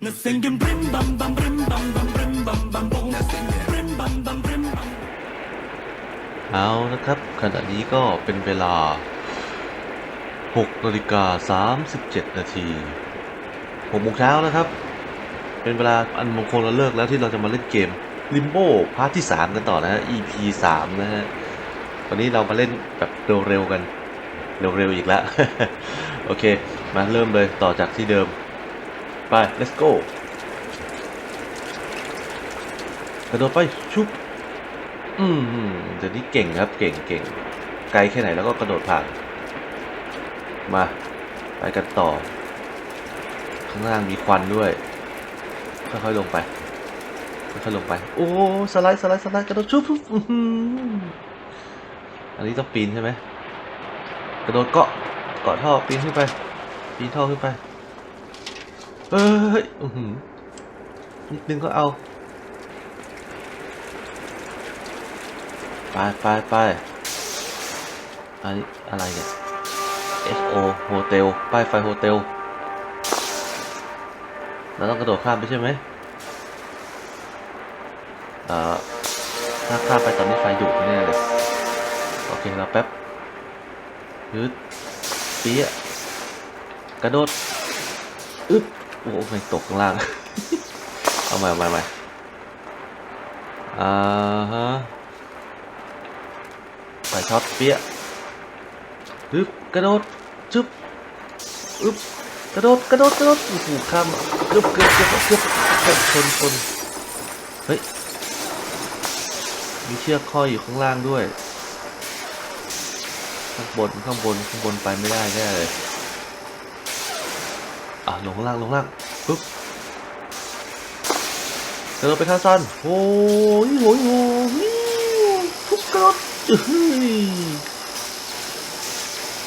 Nothing brim bum bum brim bum bum brim bum bum boom. Brim bum bum brim bum. เอานะครับขณะนี้ก็เป็นเวลา6นาฬิกา37 นาที6โมงเช้านะครับ เป็นเวลาอันมงคลเราเลิกแล้วที่เราจะมาเล่นเกม Limbo พาร์ทที่ 3 กันต่อนะฮะ EP 3 นะฮะวันนี้เรามาเล่นแบบเร็วๆกัน เร็วๆอีกแล้ว โอเค มาเริ่มเลยต่อจากที่เดิม ไป let's go กระโดดไปชุบอืมเดี๋ยวนี้เก่งครับเก่งเก่งไกลแค่ไหนแล้วก็กระโดดผ่าน มา ไปกันต่อ ข้างล่างมีควันด้วย ค่อยๆลงไป ค่อยๆลงไป โอ้สไลด์สไลด์สไลด์กระโดดชุบอื้อหืออันนี้ต้องปีนใช่ไหมกระโดดเกาะเกาะท่อปีนขึ้นไป ปีนท่อขึ้นไป เฮ้ยอือนิดนึงก็เอา ไปไปไปอันนี้อะไรเนี่ย H O โฮเทลป้ายไฟโฮเทลเราต้องกระโดดข้ามไปใช่ไหมเอ่อถ้าข้ามไปตอนนี้ไฟดุแน่เลย โอเคเราแป๊บยืดเปี้ยะกระโดด อึ๊บ โอ้ไม่ตกข้างล่าง เอาใหม่เอาใหม่เอาใหม่อ่าฮะไปช็อตเปี้ยฮึบกระโดดจึ๊บอึ๊บกระโดดกระโดดกระโดดโอ้โหข้ามกึบเกือบเกือบเกือบเกือบชนชนเฮ้ยมีเชือกข้อยอยู่ข้างล่างด้วย ข้างบนข้างบนข้างบนไปไม่ได้แน่เลย อะลงล่างลงล่างปึ๊บกระโดดไปทางซันโอ้ยโอ้ยโอ้ยทุบกระดดอื้อหือ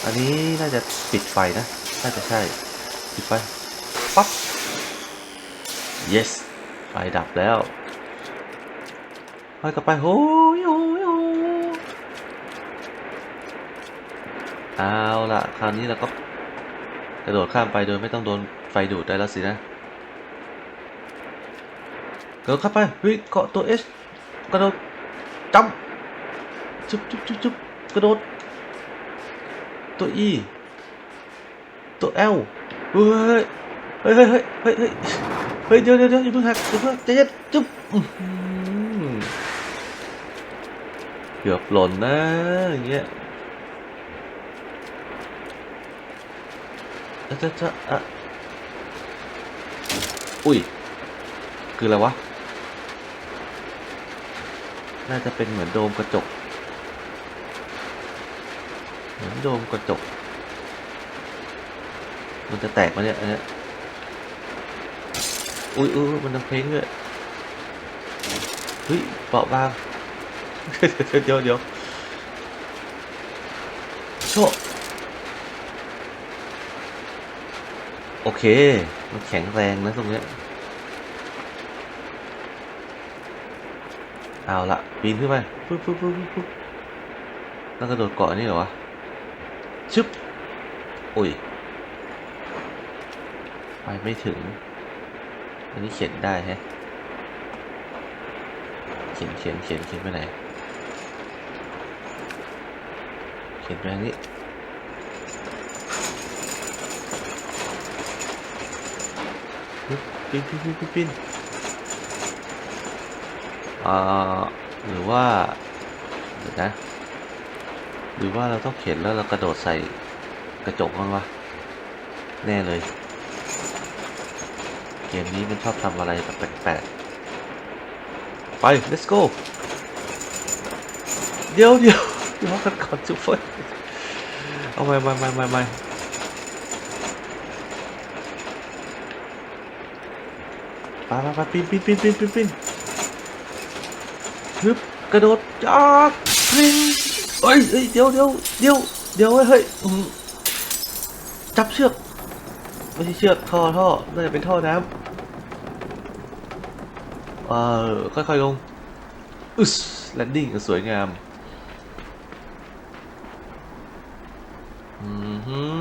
อันนี้น่าจะปิดไฟนะ น่าจะใช่ ปิดไฟ ปั๊บ yes ไฟดับแล้วไปกลับไปโอ้ยโอ้ยโอ้ยเอาละคราวนี้เราก็ กระโดดข้ามไปโดยไม่ต้องโดนไฟดูดได้แล้วสินะกระโดดข้ามไปเฮ้ยเกาะตัว S กระโดดจำจุ๊บจุ๊บจุ๊บจุ๊บกระโดด ตัว E ตัวเฮ้ยเฮ้ยเฮ้ยเฮ้ยเฮ้ยเฮ้ยเฮ้ยเดี๋ยวเดี๋ยวเดี๋ยวอย่าเพิ่งหักอย่าเพิ่งใจเย็นจุ๊บเกือบหล่นนะอย่างเงี้ย จะจะจะอะอุ้ย คืออะไรวะ น่าจะเป็นเหมือนโดมกระจก เหมือนโดมกระจก มันจะแตกมาเนี่ยอันเนี้ยอุ้ยอุ้ยมันดังเพลงด้วยเฮ้ยเบาบาง เดี๋ยวเดี๋ยวโชะ โอเค มันแข็งแรงนะตรงเนี้ยเอาละปีนขึ้นไปปุ๊บปุ๊บปุ๊บปุ๊บต้องกระโดดเกาะนนี่เหรอวะชึบอุ้ยไปไม่ถึง อันนี้เขียนได้แฮะเขียนเขียนเขียนเขียนไปไหนเขียนไปทางนี้ ปินปินปินปินปิ้นอ่าหรือว่าเดี๋ยวนะ หรือว่าเราต้องเข็นแล้วเรากระโดดใส่กระจกมันวะแน่เลย เกมนี้มันชอบทำอะไรแบบแปลกๆไป let's go เดี๋ยวเดี๋ยวรอกันก่อนจุ๊บเฟยเอาไม่ไม่ไม่ไม่ไม่ไป ไปไปปีนปีนปีนปีนปีนปีนฮึบกระโดดจากปริงเอ้ยเอ้ยเดี๋ยวเดี๋ยวเดี๋ยวเดี๋ยวเฮ้ยจับเชือกไม่ใช่เชือกท่อท่อน่าจะเป็นท่อน้ำเออค่อยๆลงอึสแลนดิ้งสวยงามอืออ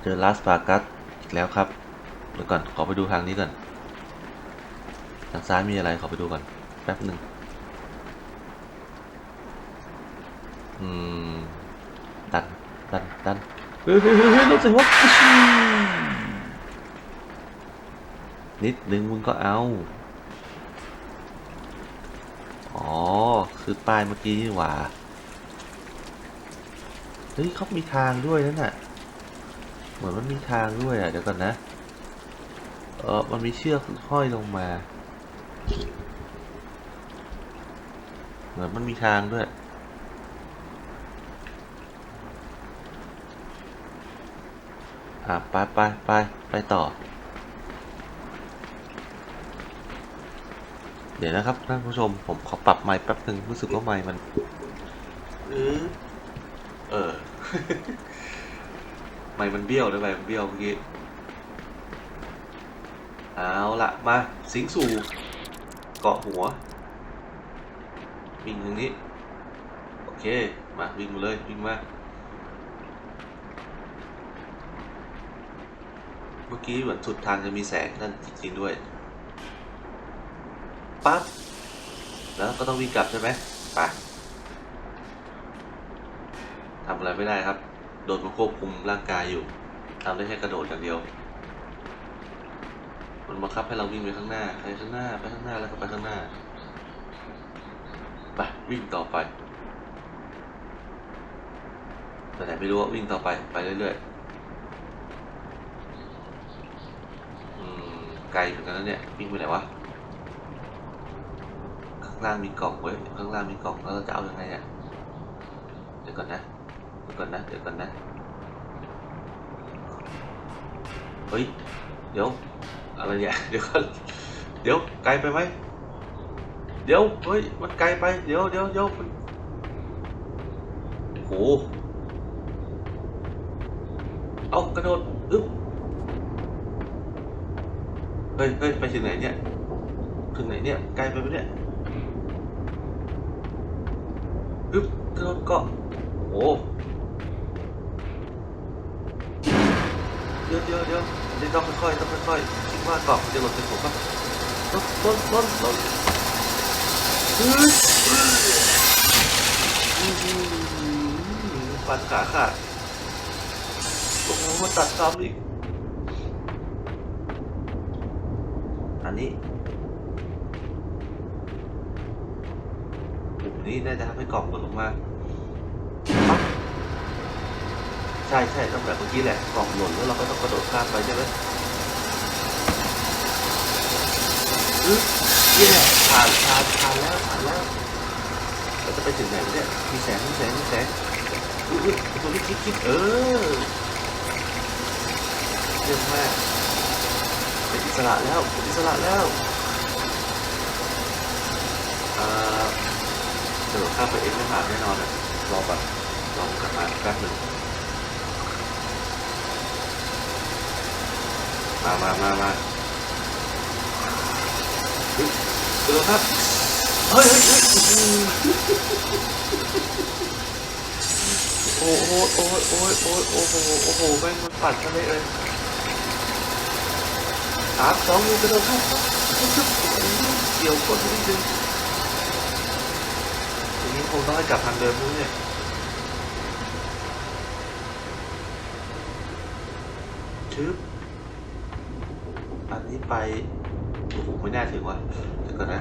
เจอลาสปากัสอีกแล้วครับ เดี๋ยวก่อน ขอไปดูทางนี้ก่อน ทางซ้ายมีอะไร ขอไปดูก่อน แป๊บหนึ่งอืม ดัน ดัน ดัน เฮ้ยเฮ้ยเฮ้ยรถส่หัวนิดนึงมึงก็เอา อ๋อ คือป้ายเมื่อกี้นี่หว่า เฮ้ยเขามีทางด้วยนั่นน่ะ เหมือนมันมีทางด้วยอะ เดี๋ยวก่อนนะ เออมันมีเชือกห้อยลงมาเหมือนมันมีทางด้วยอะไปไปไปไปต่อ เดี๋ยวนะครับท่านผู้ชม ผมขอปรับไมค์แป๊บหนึ่งรู้สึกว่าไมค์มันเออเออไมค์มันเบี้ยวด้วยไมค์มันเบี้ยวเมื่อกี้ เอาละมาสิงสู่เกาะหัว วิ่งทางนี้ โอเค มาวิ่งมาเลยวิ่งมา เมื่อกี้เหมือนสุดทางจะมีแสงนั่นจริงด้วย ปั๊บ แล้วก็ต้องวิ่งกลับใช่ไหมไปทำอะไรไม่ได้ครับ โดนมันควบคุมร่างกายอยู่ทำได้แค่กระโดดอย่างเดียว มันบังคับให้เราวิ่งไปข้างหน้าไปข้างหน้า ไปข้างหน้าแล้วก็ไปข้างหน้าไปวิ่งต่อไปแต่ไหนไม่รู้ว่าวิ่งต่อไปไปเรื่อยๆอืมไกลเหมือนกันแล้วเนี่ยวิ่งไปไหนวะข้างล่างมีกล่องเว้ยข้างล่างมีกล่องแล้วเราจะเอายังไงเนี่ยเดี๋ยวก่อนนะเดี๋ยวก่อนนะเดี๋ยวก่อนนะเฮ้ยเดี๋ยว อะไรเนี่ยเดี๋ยวก่อนเดี๋ยวไกลไปไหมเดี๋ยวเฮ้ยมันไกลไปเดี๋ยวเดี๋ยวเดี๋ยวมันโหเอากระโดดอึ๊บเฮ้ยเฮ้ยไปถึงไหนเนี่ยถึงไหนเนี่ยไกลไปไหมเนี่ยอึ๊บกระโดดเกาะโอ้เดี๋ยวเดี๋ยวเดี๋ยว นนี้ต้องค่อยๆต้องค่อยๆคิดว่ากาะมันจะหล่นใส่ผมปะต้นต้นต้นต้นฟันขาขาดโอ้โหมาตัดซ้ำอีกอันนี้ปุ่มนี้น่าจะทำให้กล่องหล่นลงมาปั๊บ ใช่ใช่ต้องแบบเมื่อกี้แหละกล่องหล่นแล้วเราก็ต้องกระโดดข้ามไปใช่ไหมอึ๊บเย่ผ่านผ่านผ่านแล้วผ่านแล้วเราจะไปถึงไหนเนี่ยมีแสงมีแสงมีแสงอุ๊ยอุ๊ยไอ้ตัวนี้คิดคิดเออเยี่ยมมากเป็นอิสระแล้วเป็นอิสระแล้วเอ่อเดี๋ยวข้ามไปเองไม่ผ่านแน่นอนอะรอก่อนรอกลับมาแป๊บหนึ่ง มามามามาเฮ้ยเดี๋ยวครับเฮ้ยเฮ้ยเฮ้ยโอ้โหโอ้โหโอ้โหโอ้โหโอ้โหโอ้โหแม่งมันปัดกันเลยเอ้ยสามสองหนึ่งกระโดดเข้าครับเกี่ยวก้นนิดนึงทีนี้คงต้องให้กลับทางเดิมนู้นเนี่ยชึบ อันนี้ไปโอ้โหไม่น่าถึงว่ะเดี๋ยวก่อนนะ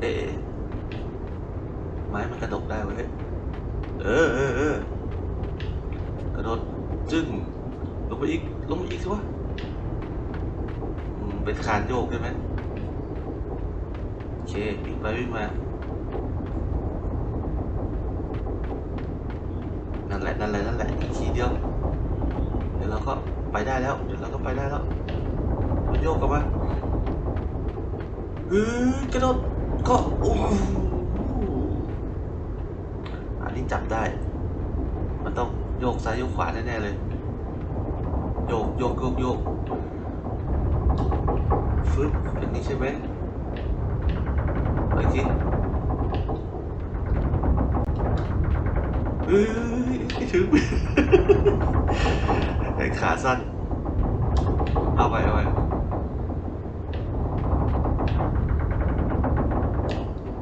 เอ๊ะไม้มันกระดกได้เว้ยเออเออเออกระโดดจึ้งลงไปอีกลงไปอีกสิวะเป็นคานโยกใช่ไหมโอเควิ่งไปวิ่งมานั่นแหละนั่นแหละนั่นแหละอีกทีเดียวเดี๋ยวเราก็ไปได้แล้ว เดี๋ยวเราก็ไปได้แล้ว โยกกลับมาเฮ้ยกระโดดก็โอ้โอันนี้จับได้ มันต้องโยกซ้ายโยกขวาแน่ๆเลย โยกโยกโยกโยกฟึบอย่างนี้ใช่ไหมไปทีเฮ้ยไม่ถึงไอ้ขาสั้น เอาไปเอาไป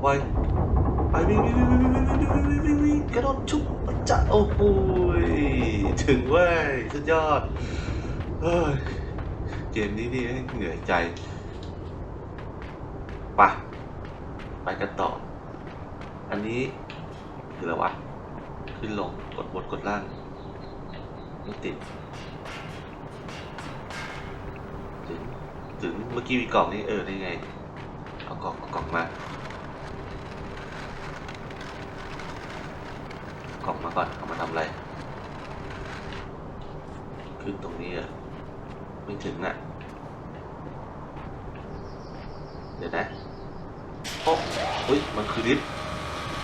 ไปไปวิ่งวิ่งวิ่งวิ่งวิ่งวิ่งวิ่งวิ่งวิ่งกระโดดชุบจะโอ้โหถึงเว้ยสุดยอดเฮ้ยเกมนี้นี่เหนื่อยใจไปะไปกันต่อ อันนี้คืออะไรวะ ขึ้นลงกดบนกดล่างไม่ติดถึงถึงเมื่อกี้มีกล่องนี่เออได้ไง เอากล่องเอากล่องมา กล่องมาก่อนเอามาทำอะไร ขึ้นตรงนี้อะไม่ถึงอะเดี๋ยวนะโอ้เฮ้ยมันคือลิฟต์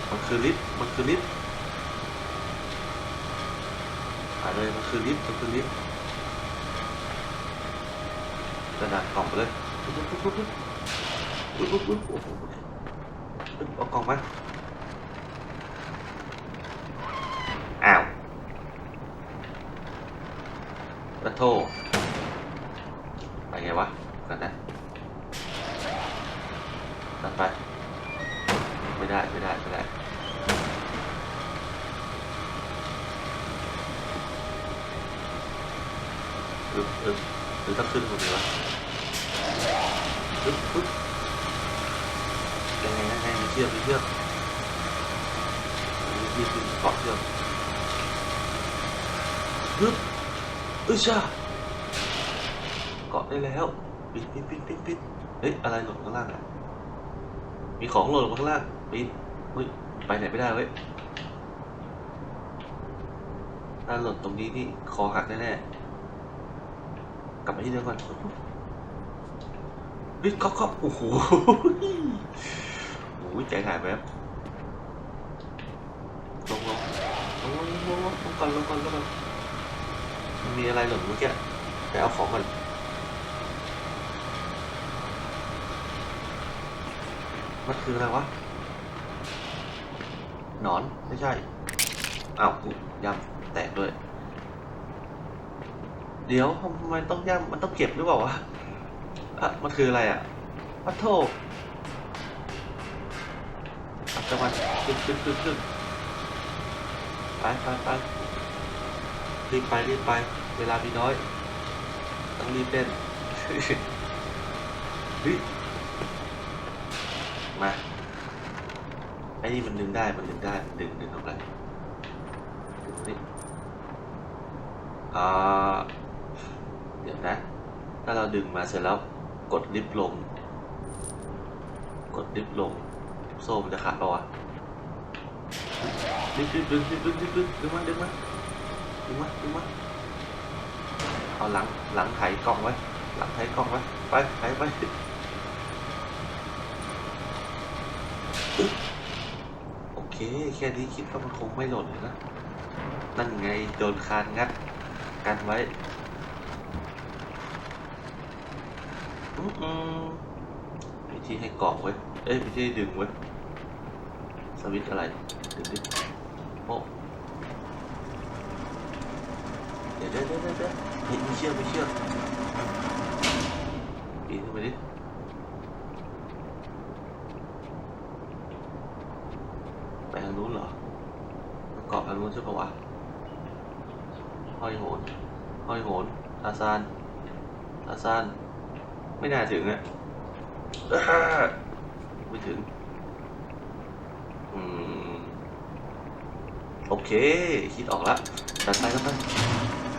มันคือลิฟต์มันคือลิฟต์อะไรมันคือลิฟต์มันคือลิฟต์กระดาษกล่องไปเลยปุ๊บปุ๊บปุ๊บปุ๊บปุ๊บปุ๊บปุ๊บโอ้โหเอากล่องมา at all. อึ๊ชาเกาะได้แล้ว ปิดปิดปิดปิดปิดเฮ้ย อะไรหล่นข้างล่างอะ มีของหล่นลงมาข้างล่าง ปิดเฮ้ย ไปไหนไม่ได้เว้ยถ้าหล่นตรงนี้นี่คอหักแน่ๆ กลับมาที่เดิมก่อนเฮ้ยก๊อกก๊อกโอ้โหโอ้ยใจหายไปครับลงลงลงลงลงลงลงก่อนลงก่อนลงก่อน มีอะไรหล่นเมื่อกี้ไปเอาของก่อนมันคืออะไรวะ หนอน ไม่ใช่อ้าวยยำแตกด้วย เดี๋ยวทำไมต้องย่ำมันต้องเก็บหรือเปล่าวะอะมันคืออะไรอะปัทโทอ่จังหวะขึ้นขึ้นขึ้นขึ้นไปไปไป รีบไปรีบไป เวลามีน้อย ต้องรีบเล่นมาไอ้นี่มันดึงได้มันดึงได้มันดึงดึงออกไปดึงนี่อ่าเดี๋ยวนะ ถ้าเราดึงมาเสร็จแล้วกดลิฟลง กดลิฟลงโซ่มันจะขาดปะวะดึงดึงดึงดึงดึงดึงดึงมันดึงมัน ดึงมาดึงมาเอาหลังหลังไถกล่องไว้ หลังไถกล่องไว้ ไปไถไปโอเค แค่นี้คิดว่ามันคงไม่หล่นเลยนะ นั่นไงโดนคานงัดกันไว้อืมอืมวิธีให้เกาะไว้ เอ้ยวิธีให้ดึงไว้ สวิตอะไร ดึงดิโอ้เดี๋ยวเดี๋ยวเดี๋ยวเดี๋ยวเฮ้ยไม่เชื่อไม่เชื่อปีนขึ้นไปดิไปทางนู้นเหรอเกาะทางนู้นใช่ปะวะห้อยโหนห้อยโหนทาซานทาซานไม่น่าถึงอะไม่ถึงอืมโอเค คิดออกแล้วดันไปแล้วไป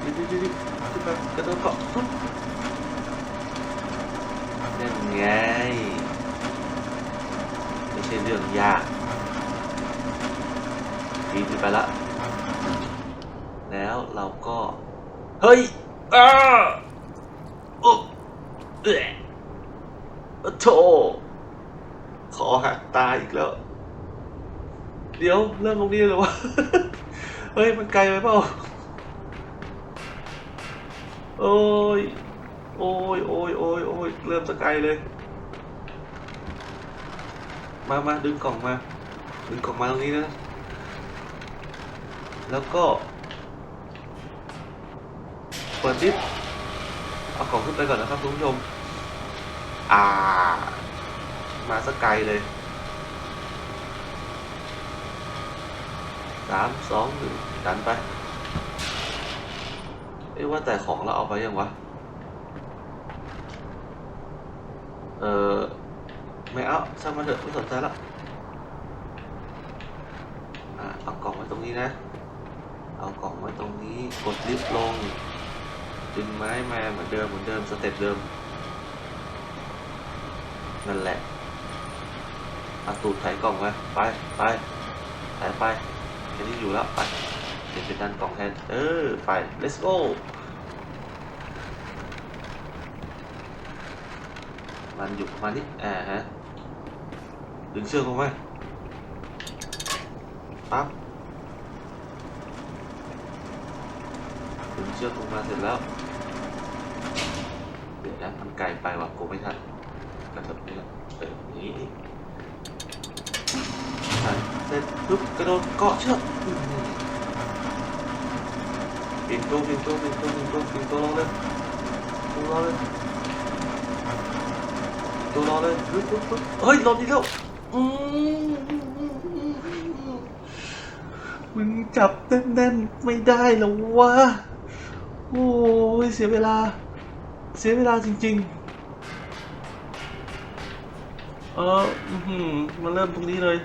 ดิดิดิดิขึ้นไปกระโดดเกาะปุ๊บนั่นไงไม่ใช่เรื่องยากปีนขึ้นไปละ แล้วเราก็ เฮ้ยอ้าโอ้เอะโธ่ขอหักตายอีกแล้ว เดี๋ยวเริ่มตรงนี้เลยวะ เฮ้ย มันไกลไปเปล่า อ้ย โอ้ยโอ้ยโอ้ยโอ้ยเริ่มจะไกลเลย มามาดึงกล่องมา ดึงกล่องมาตรงนี้นะ แล้วก็ เปิดดิฟเอาของขึ้นไปก่อนนะครับคุณผู้ชม อ่า มาสักไกลเลยสามสองหนึ่งดันไป เอ้ว่าแต่ของเราเอาไปยังวะ เออไม่เอาช่างมันเถอะไม่สนใจละอะเอากล่องไว้ตรงนี้นะ เอากล่องไว้ตรงนี้กดลิฟต์ลงดึงไม้มาเหมือนเดิมเหมือนเดิมสเต็ปเดิมนั่นแหละเอาตูดไถกล่องมาไปไปไถไปแค่นี้อยู่แล้วไป เดี๋ยวไปดันกล่องแทนเออ ไป let's go มันอยู่ประมาณนี้อ่าฮะ ดึงเชือกลงมาปั๊บ ดึงเชือกลงมาเสร็จแล้ว เดี๋ยวนะมันไกลไปว่ะกูไม่ทันกระเถิบนี่ก่อนเออนี้ทันเสร็จปุ๊บกระโดดเกาะเชือก อื้อหือปีนตัวปีนตัวปีนตัวปีนตัวปีนตัวรอเลยตัวรอเลยตัวรอเลยปึ๊บปึ๊บปึ๊บเฮ้ยหลบอีแล้วอืมมึงจับแน่นๆไม่ได้หรอวะโอ้ยเสียเวลา เสียเวลาจริง ๆ เอออื้อหือมาเริ่มตรงนี้เลย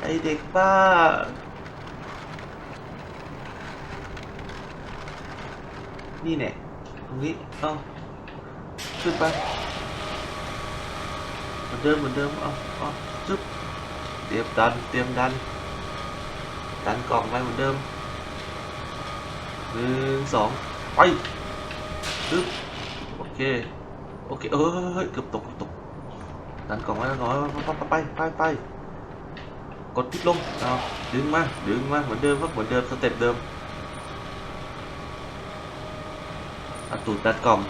ไอเด็กบ้า นี่แน่ตรงนี้เอาขึ้นไปเหมือนเดิมเหมือนเดิมเอาเอาจุ๊บเตรียมดันเตรียมดัน ดันกล่องไปเหมือนเดิมหนึ่งสองไปปึ๊บโอเคโอเคเออเฮ้ยเกือบตกเกือบตกดันกล่องไว้ดันกล่องไว้ไปไปไปไปกดพลิกลงเอาดึงมาดึงมาเหมือนเดิมครับเหมือนเดิมสเต็ปเดิมเอาตูดดันกล่อง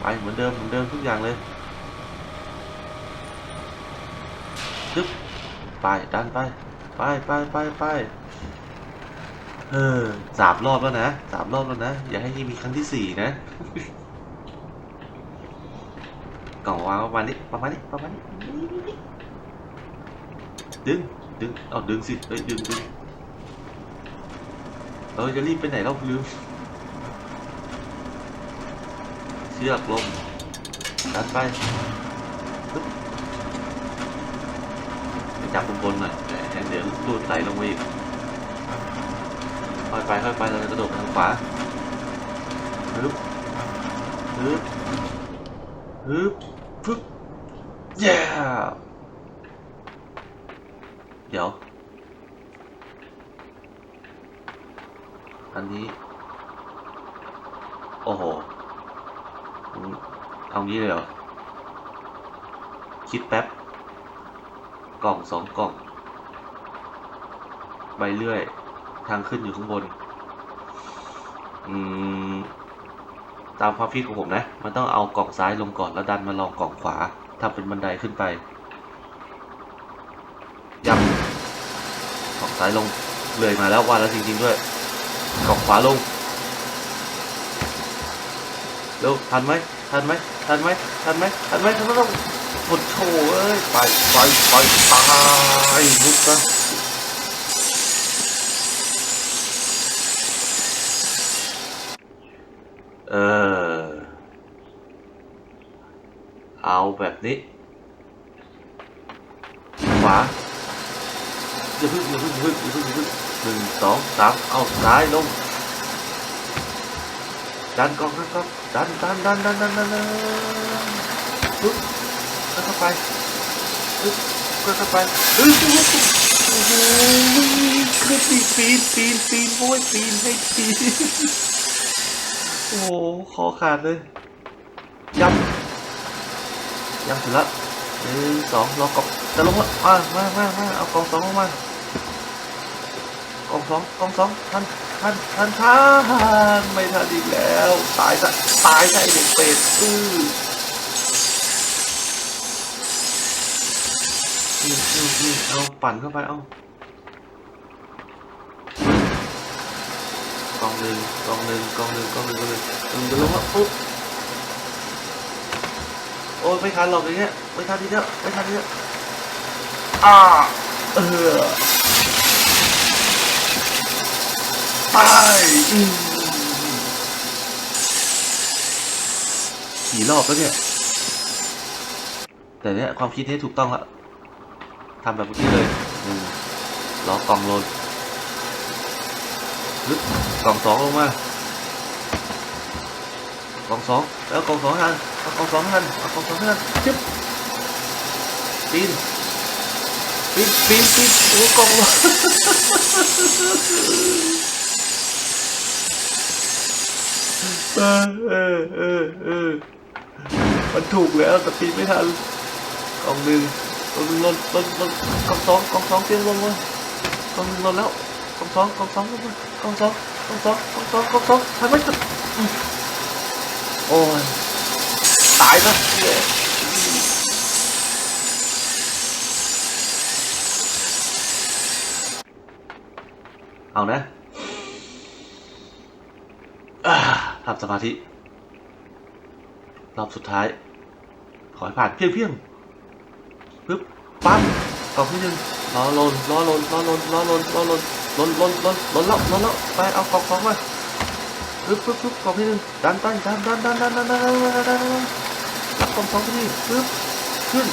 ไปเหมือนเดิมเหมือนเดิมทุกอย่างเลยปึ๊บไปดันไป ไปไปไปไปเออสามรอบแล้วนะสามรอบแล้วนะ อย่าให้มีครั้งที่สี่นะ กล่องวางประมาณนี้ประมาณนี้ประมาณนี้ดึงดึงเอาดึงสิเอ้ยดึงดึงเออจะรีบไปไหนเราลืม เชือกลงดันไปปึ๊บไปจับบนบนหน่อยแหมเดี๋ยวตูดไหลลงมาอีกค่อยไปค่อยไปเราจะกระโดดทางขวาฮึบฮึบฮึบปึ๊บเย้เดี๋ยว อันนี้ โอ้โหอืม เอางี้เลยเหรอ คิดแป๊บ กล่องสองกล่อง ใบเลื่อย ทางขึ้นอยู่ข้างบน อืม ตามความคิดของผมนะ มันต้องเอากล่องซ้ายลงก่อนแล้วดันมาลองกล่องขวาทำเป็นบันไดขึ้นไปยับกล่องซ้ายลง เลยมาแล้วว่าแล้วจริงๆด้วย กล่องขวาลงเร็วทันไหมทันไหม ทันไหมทันไหมทันไหมทันไหมต้องกดโชว์เอ้ย ไปไปไปตายมุดซะเออ เอาแบบนี้ ขวาอย่าพึ่งอย่าพึ่งอย่าพึ่งอย่าพึ่งอย่าพึ่งหนึ่งสองสามเอาซ้ายลง ดันกองนะครับดันดันดันดันดันดันดันปึ๊บแล้วเข้าไปปึ๊บแล้วเข้าไปเฮ้ยโอ้โหขึ้นปีนปีนปีนปีนโอ้ยปีนให้ปีนโอ้โหคอขาดเลยย้ำย้ำเสร็จล้วหนึ่งสองรอกล่องจะลงล้วมามามามาเอากองสองลงมา กล่องสองสองสองทันทันทันทันไม่ทันอีกแล้ว ตายซะตายซะไอเด็กเป็ดอื้ออืมอืมอืมเอาปั่นเข้าไปเอากองหนึ่งกองหนึ่งกองหนึ่งกองหนึ่งกองหนึ่งหนึ่งจะลงแล้วปุ๊บโอ้ยไม่ทันหรอกอย่างเงี้ยไม่ทันทีเดียวไม่ทันทีเดียวอ่าเออตายอืม กี่รอบแล้วเนี่ย แต่เนี่ยความคิดนี้ถูกต้องละทำแบบเมื่อกี้เลยล้อกล่องลนลึกกล่องสองลงมากล่องสองแล้วกล่องสองทันเอากล่องสองทันเอากล่องสองทันจึ๊บปีนปีนปีนปีนโอ้กล่องลน เออเออเออเออมันถูกแล้วแต่ปีไม่ทันกล่องหนึ่งกองหนึ่งลนลนลนกล่องสองกล่องสองเตียลงมากล่องหนึ่งลนแล้วกล่องสองกล่องสองลงมากล่องสองกล่องสองกล่องสองกล่องสองทำไมจะโอ้ยตายซะเอานะ สมาธิ รอบสุดท้าย ขอให้ผ่านเพียงเพียงปึ๊บปั๊บกล่องที่หนึ่งล้อลนล้อลนล้อลนล้อลนล้อลนลนลนลนลนแล้วลนแล้วไปเอากล่องสองมาปึ๊บปึ๊บปึ๊บกล่องที่หนึ่งดันไปดันดันดันดันดันดันดันดันดันดันรับกล่องสองที่นี่ปึ๊บขึ้น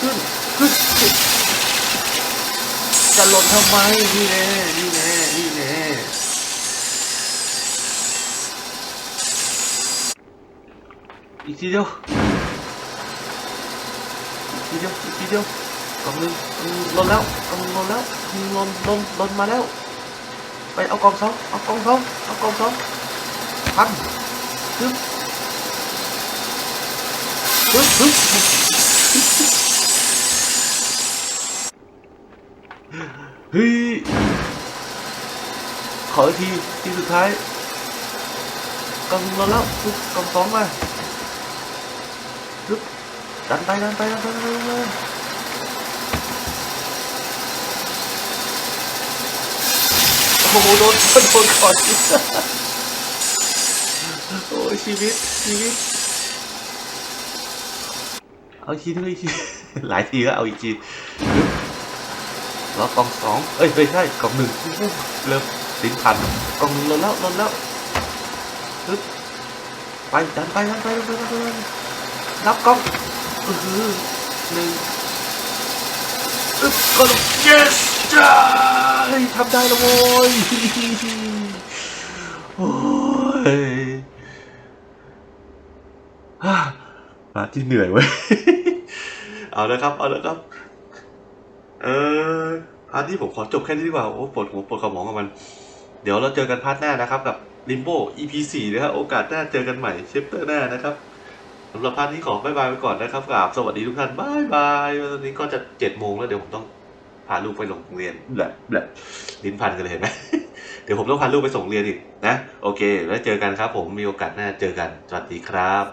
ขึ้นขึ้นจะลนทำไมนี่แน่นี่แน่นี่แน่ 1kg 1kg 1kg កំលលលកំលលលលលលលមកแล้วไปเอากองสองเอากองสองเอากองสองพันปึ๊บปึ๊บปึ๊บเฮ้ยขอทีทีสุดท้ายกองลลแล้วกองสองมา ดันไปดันไปดันไปดันไปโอ้โหโดนโดนก่อนโอ้ชีวิตชีวิต เอาอีกทีนึงอีกทีหลายทีแล้วเอาอีกทีแล้วกองสองเอ้ยไม่ใช่กองหนึ่งเริ่มลิ้นพันกองหนึ่งลดแล้วลดแล้วไปดันไปดันไปดันไปดันไปดันไปรับกอง หนึ่งอึ๊บก็ลง yes จ้าทำได้แล้วโว้ยโอ้ยฮ่ามาที่เหนื่อยเว้ย เอาละครับ เอาละครับ เอออันนี้ผมขอจบแค่นี้ดีกว่า โอ้ปวดหัวปวดสมองกับมัน เดี๋ยวเราเจอกันพาร์ทหน้านะครับ กับ Limbo EP 4นะครับ โอกาสหน้าเจอกันใหม่เชปเตอร์หน้านะครับ สำหรับพาร์ทนี้ขอบายบายไปก่อนนะครับกราบสวัสดีทุกท่านบายบายวันนี้ก็จะเจ็ดโมงแล้วเดี๋ยวผมต้องพาลูกไปโรงเรียนแบบแบบลิ้นพันกันเลยเห็นไหมเดี๋ยวผมต้องพาลูกไปส่งเรียนอีกนะ โอเค แล้วเจอกันครับผมมีโอกาสหน้าเจอกัน สวัสดีครับ